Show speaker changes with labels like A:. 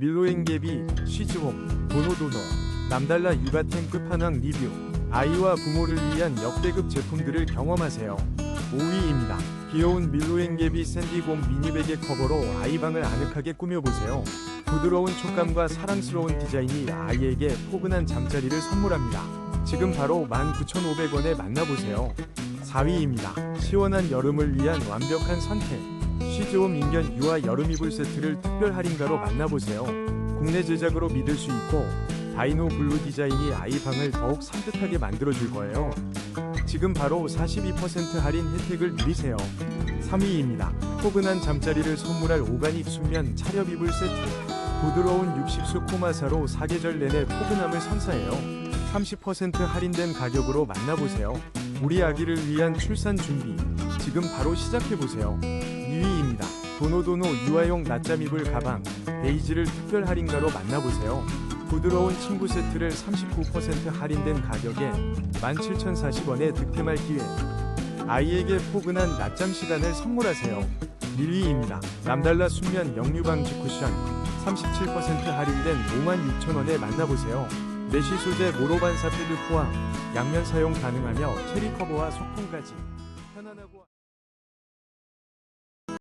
A: 밀로잉개비, 쉬즈홈, 도노도노, 남달라 육아템 끝판왕 리뷰, 아이와 부모를 위한 역대급 제품들을 경험하세요. 5위입니다. 귀여운 밀로잉개비 샌디곰 미니백의 커버로 아이방을 아늑하게 꾸며보세요. 부드러운 촉감과 사랑스러운 디자인이 아이에게 포근한 잠자리를 선물합니다. 지금 바로 19,500원에 만나보세요. 4위입니다. 시원한 여름을 위한 완벽한 선택. 시즈홈 인견 유아 여름 이불 세트를 특별 할인가로 만나보세요. 국내 제작으로 믿을 수 있고 다이노 블루 디자인이 아이 방을 더욱 산뜻하게 만들어줄 거예요. 지금 바로 42% 할인 혜택을 누리세요. 3위입니다. 포근한 잠자리를 선물할 오가닉 순면 차렵 이불 세트. 부드러운 60수 코마사로 사계절 내내 포근함을 선사해요. 30% 할인된 가격으로 만나보세요. 우리 아기를 위한 출산 준비. 지금 바로 시작해보세요. 2위입니다. 도노도노 유아용 낮잠 이불 가방. 베이지를 특별 할인가로 만나보세요. 부드러운 침구 세트를 39% 할인된 가격에 17,040원에 득템할 기회. 아이에게 포근한 낮잠 시간을 선물하세요. 1위입니다. 남달라 순면 역류방지 쿠션 37% 할인된 56,000원에 만나보세요. 메쉬 소재 모로반사 패드 포함 양면 사용 가능하며 체리 커버와 소품까지